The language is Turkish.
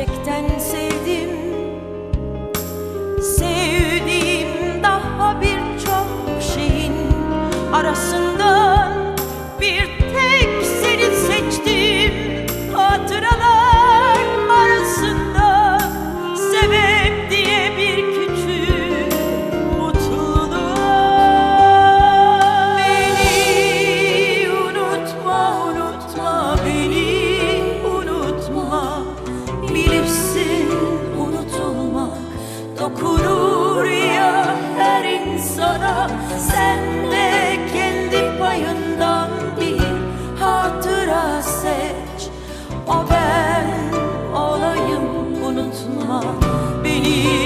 ben sevdim. Sevdiğim daha birçok şeyin arasından sana. Sen de kendi payından bir hatıra seç. O ben olayım unutma beni.